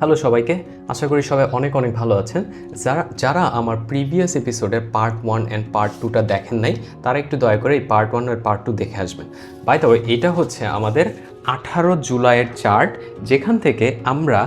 Hello সবাইকে, আশা করি সবাই অনেক অনেক ভালো আছেন। যারা যারা আমার প্রিভিয়াস এপিসোডের পার্ট ওয়ান অ্যান্ড পার্ট টুটা দেখেন নাই, তারা একটু দয়া করে এই পার্ট ওয়ান আর পার্ট টু দেখে আসবেন। বাই ওয়ে এটা হচ্ছে আমাদের আঠারো জুলাইয়ের চার্ট যেখান থেকে আমরা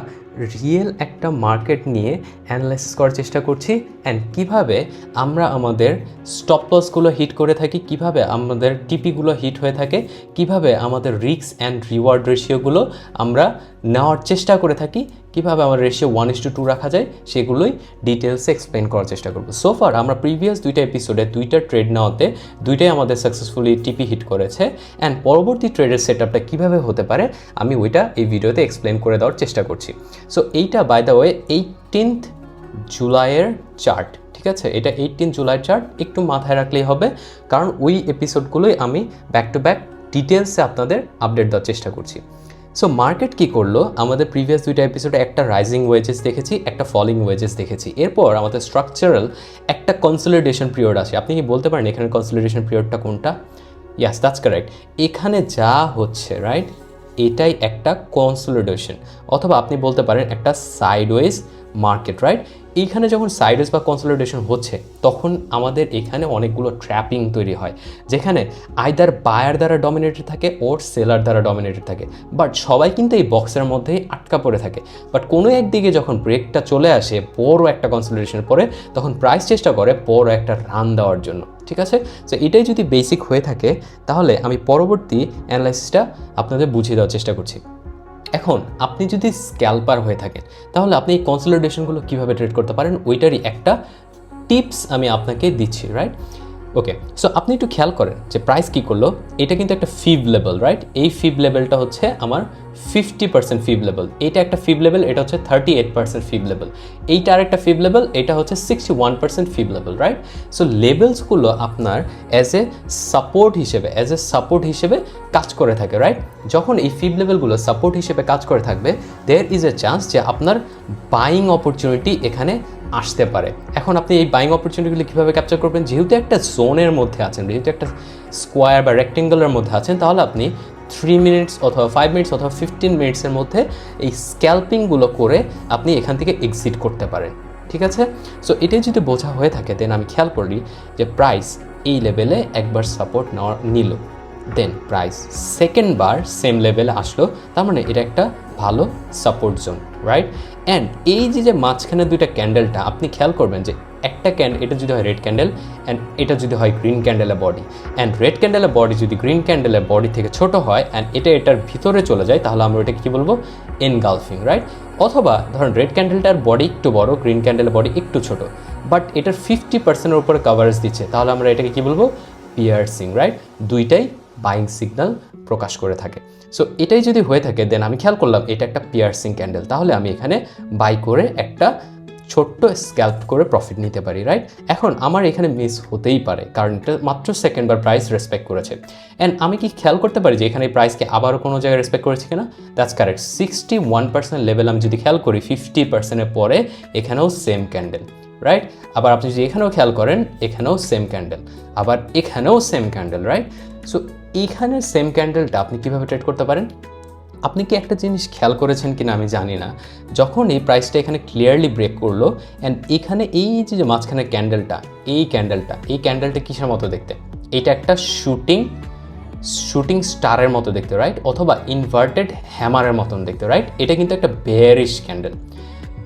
রিয়েল একটা মার্কেট নিয়ে অ্যানালাইসিস করার চেষ্টা করছি। অ্যান্ড কীভাবে আমরা আমাদের স্টপ লসগুলো হিট করে থাকি? কীভাবে আমাদের টিপিগুলো হিট হয়ে থাকে? কীভাবে আমাদের রিক্স অ্যান্ড রিওয়ার্ড রেশিওগুলো আমরা নেওয়ার চেষ্টা করে থাকি? কীভাবে আমার ratio one is to two রাখা যায়? সেগুলোই ডিটেলসে এক্সপ্লেন করার চেষ্টা করব। সোফার আমরা প্রিভিয়াস দুইটা এপিসোডে দুইটা ট্রেড নেওয়াতে দুইটাই আমাদের সাকসেসফুলি টিপি হিট করেছে। অ্যান্ড পরবর্তী ট্রেডের সেট আপটা কীভাবে হতে পারে? আমি ওইটা এই ভিডিওতে এক্সপ্লেন করে দেওয়ার চেষ্টা করছি। সো এইটা বাই দ্য ওয়ে এইটিনথ জুলাইয়ের চার্ট, ঠিক আছে? এটা এইটিন জুলাই চার্ট, একটু মাথায় রাখলেই হবে, কারণ ওই এপিসোডগুলোই আমি ব্যাক টু ব্যাক ডিটেলসে আপনাদের আপডেট দেওয়ার চেষ্টা করছি। সো মার্কেট কি করল? আমাদের প্রিভিয়াস দুইটা এপিসোডে একটা রাইজিং ওয়েজেস দেখেছি, একটা ফলিং ওয়েজেস দেখেছি। এরপর আমাদের স্ট্রাকচারাল একটা কনসলিডেশন পিরিয়ড আছে। আপনি কি বলতে পারেন এখানে কনসলিডেশন পিরিয়ডটা কোনটা? ইয়াস দ্যাটস কারেক্ট এখানে যা হচ্ছে রাইট এটাই একটা কনসলিডেশন অথবা আপনি বলতে পারেন একটা সাইডওয়েজ মার্কেট রাইট এইখানে যখন সাইডেস বা কনসলিডেশন হচ্ছে, তখন আমাদের এখানে অনেকগুলো ট্র্যাপিং তৈরি হয়, যেখানে আইদার বায়ার দ্বারা ডমিনেটেড থাকে ওর সেলার দ্বারা ডমিনেটেড থাকে। বাট সবাই কিন্তু এই বক্সের মধ্যেই আটকা পড়ে থাকে। বাট কোনো একদিকে যখন ব্রেকটা চলে আসে, বড় একটা কনসলিডেশনের পরে, তখন প্রাইস চেষ্টা করে বড় একটা রান দেওয়ার জন্য, ঠিক আছে? তো এটাই যদি বেসিক হয়ে থাকে, তাহলে আমি পরবর্তী অ্যানালাইসিসটা আপনাদের বুঝিয়ে দেওয়ার চেষ্টা করছি। এখন আপনি যদি স্ক্যালপার হয়ে থাকেন, তাহলে আপনি এই কনসলিডেশনগুলো কীভাবে ট্রেড করতে পারেন? ওইটারই একটা টিপস আমি আপনাকে দিচ্ছি রাইট ওকে সো আপনি একটু খেয়াল করেন যে প্রাইস কী করল? এটা কিন্তু একটা ফিভ লেভেল রাইট এই ফিভ লেভেলটা হচ্ছে আমার ফিফটি পার্সেন্ট ফিভ লেভেল এটা একটা ফিভ লেভেল এটা হচ্ছে thirty eight percent fib level এইটা আর একটা ফিভ লেভেল এটা হচ্ছে sixty one percent fib level right so লেভেলসগুলো আপনার অ্যাজ এ সাপোর্ট হিসেবে অ্যাজ এ সাপোর্ট হিসেবে কাজ করে থাকে রাইট যখন এই ফিভ লেভেলগুলো সাপোর্ট হিসেবে কাজ করে থাকবে দেয়ার ইজ এ চান্স যে আপনার বাইং অপরচুনিটি এখানে আসতে পারে। এখন আপনি এই বাইং অপরচুনিটিগুলি কীভাবে ক্যাপচার করবেন? যেহেতু একটা জোনের মধ্যে আছেন, যেহেতু একটা স্কোয়ার বা রেক্টেঙ্গলের মধ্যে আছেন, তাহলে আপনি থ্রি মিনিটস অথবা ফাইভ মিনিটস অথবা ফিফটিন মিনিটসের মধ্যে এই স্ক্যাল্পিংগুলো করে আপনি এখান থেকে এক্সিট করতে পারেন। ঠিক আছে? সো এটাই যদি বোঝা হয়ে থাকে দেন আমি খেয়াল করি যে প্রাইস এই লেভেলে একবার সাপোর্ট নেওয়া নিল। দেন প্রাইস সেকেন্ড বার সেম লেভেলে আসলো। তার মানে এটা একটা ভালো সাপোর্ট জোন রাইট অ্যান্ড এই যে যে মাঝখানে দুইটা ক্যান্ডেলটা আপনি খেয়াল করবেন যে একটা ক্যান্ড এটা যদি হয় রেড ক্যান্ডেল অ্যান্ড এটা যদি হয় গ্রিন ক্যান্ডেলের বডি অ্যান্ড রেড ক্যান্ডেলের বডি যদি গ্রিন ক্যান্ডেলের বডি থেকে ছোট হয় অ্যান্ড এটা এটার ভিতরে চলে যায়, তাহলে আমরা এটাকে কী বলব? এনগালফিং রাইট অথবা ধরুন রেড ক্যান্ডেলটার বডি একটু বড় গ্রিন ক্যান্ডেলের বডি একটু ছোট। বাট এটার ফিফটি পার্সেন্টের উপরে কাভারেজ দিচ্ছে, তাহলে আমরা এটাকে কী বলব? পিয়ার্সিং রাইট দুইটাই বাইং সিগন্যাল প্রকাশ করে থাকে। সো এটাই যদি হয়ে থাকে দেন আমি খেয়াল করলাম, এটা একটা পিয়ার্সিং ক্যান্ডেল তাহলে আমি এখানে বাই করে একটা ছোট্ট স্ক্যাল্প করে প্রফিট নিতে পারি রাইট এখন আমার এখানে মিস হতেই পারে, কারণ এটা মাত্র সেকেন্ডবার প্রাইস রেসপেক্ট করেছে। অ্যান্ড আমি কি খেয়াল করতে পারি যে এখানে প্রাইসকে আবারও কোনো জায়গায় রেসপেক্ট করেছে কিনা? That's correct sixty one percent level আমি যদি খেয়াল করি ফিফটি পার্সেন্টের পরে এখানেও সেম ক্যান্ডেল রাইট আবার আপনি যদি এখানেও খেয়াল করেন, এখানেও সেম ক্যান্ডেল আবার এখানেও সেম ক্যান্ডেল রাইট সো এইখানে সেম ক্যান্ডেলটা আপনি কীভাবে ট্রেড করতে পারেন? আপনি কি একটা জিনিস খেয়াল করেছেন কিনা আমি জানি না। যখন এই প্রাইসটা এখানে ক্লিয়ারলি ব্রেক করল অ্যান্ড এখানে এই যে যে মাঝখানে ক্যান্ডেলটা এই ক্যান্ডেলটা এই ক্যান্ডেলটা কিসের মতো দেখতে? এটা একটা শুটিং শুটিং স্টারের মতো দেখতে রাইট অথবা ইনভার্টেড হ্যামারের মতন দেখতে রাইট এটা কিন্তু একটা বেয়ারিশ ক্যান্ডেল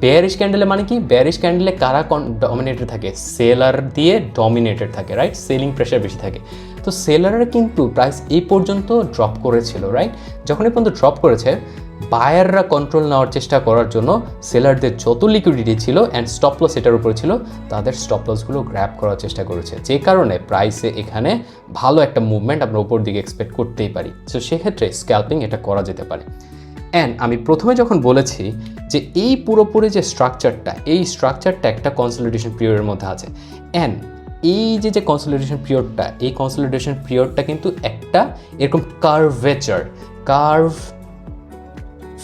বেয়ারিশ ক্যান্ডেলে মানে কি? বেয়ারিশ ক্যান্ডেলে কারা ডমিনেটেড থাকে? সেলার দিয়ে ডমিনেটেড থাকে রাইট সেলিং প্রেশার বেশি থাকে। তো সেলাররা কিন্তু প্রাইস এই পর্যন্ত ড্রপ করেছিল রাইট যখন এই পর্যন্ত ড্রপ করেছে বায়াররা কন্ট্রোল নেওয়ার চেষ্টা করার জন্য সেলারদের যত লিকুইডিটি ছিল অ্যান্ড স্টপ লস এটার উপরে ছিল, তাদের স্টপ লসগুলো গ্র্যাপ করার চেষ্টা করেছে। যে কারণে প্রাইসে এখানে ভালো একটা মুভমেন্ট আমরা উপর দিকে এক্সপেক্ট করতেই পারি। সো সেক্ষেত্রে স্ক্যালপিং এটা করা যেতে পারে। অ্যান্ড আমি প্রথমে যখন বলেছি যে এই পুরোপুরি যে স্ট্রাকচারটা এই স্ট্রাকচারটা একটা কনসলিডেশন পিরিয়ডের মধ্যে আছে। অ্যান্ড এই যে যে কনসলিডেশন পিরিয়ডটা এই কনসলিডেশন পিরিয়ডটা কিন্তু একটা এরকম কার্ভেচার কার্ভ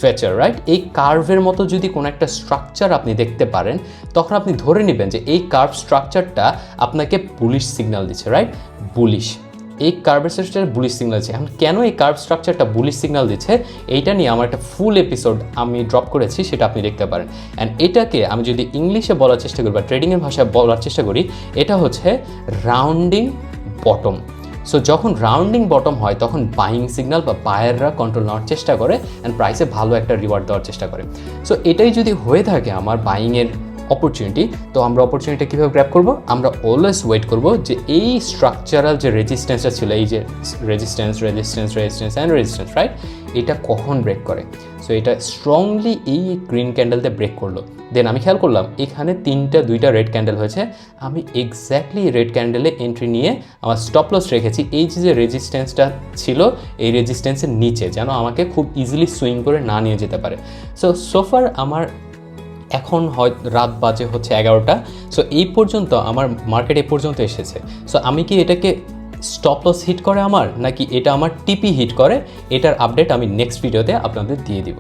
ফেচার রাইট এই কার্ভের মতো যদি কোনো একটা স্ট্রাকচার আপনি দেখতে পারেন, তখন আপনি ধরে নেবেন যে এই কার্ভ স্ট্রাকচারটা আপনাকে বুলিশ সিগন্যাল দিচ্ছে রাইট বুলিশ এই কার্ভের স্ট্রাকচার বুলিশ সিগনাল দিচ্ছে। এখন কেন এই কার্ভ স্ট্রাকচারটা বুলিশ সিগনাল দিচ্ছে? এইটা নিয়ে আমার একটা ফুল এপিসোড আমি ড্রপ করেছি, সেটা আপনি দেখতে পারেন। অ্যান্ড এটাকে আমি যদি ইংলিশে বলার চেষ্টা করি বা ট্রেডিংয়ের ভাষায় বলার চেষ্টা করি, এটা হচ্ছে রাউন্ডিং বটম সো যখন রাউন্ডিং বটম হয়, তখন বাইং সিগনাল বা বায়াররা কন্ট্রোল নেওয়ার চেষ্টা করে অ্যান্ড প্রাইসে ভালো একটা রিওয়ার্ড দেওয়ার চেষ্টা করে। সো এটাই যদি হয়ে থাকে আমার বাইংয়ের অপরচুনিটি তো আমরা অপরচুনিটি কীভাবে গ্র্যাপ করব? আমরা অলওয়েজ ওয়েট করব যে এই স্ট্রাকচারাল যে রেজিস্ট্যান্সটা ছিল, এই যে resistance resistance resistance and resistance right এটা কখন ব্রেক করে? সো এটা স্ট্রংলি এই গ্রিন ক্যান্ডেলতে ব্রেক করল। দেন আমি খেয়াল করলাম, এখানে তিনটা, দুইটা রেড ক্যান্ডেল হয়েছে। আমি এক্স্যাক্টলি রেড ক্যান্ডেলে এন্ট্রি নিয়ে আমার স্টপ লস রেখেছি। এই যে যে রেজিস্ট্যান্সটা ছিল, এই রেজিস্ট্যান্সের নিচে যেন আমাকে খুব ইজিলি সুইং করে না নিয়ে যেতে পারে। সো সোফার আমার এখন হয় রাত বাজে হচ্ছে এগারোটা। সো এই পর্যন্ত আমার মার্কেট এ পর্যন্ত এসেছে। সো আমি কি এটাকে স্টপ লস হিট করে আমার? নাকি এটা আমার টিপি হিট করে? এটার আপডেট আমি নেক্সট ভিডিওতে আপনাদের দিয়ে দিব।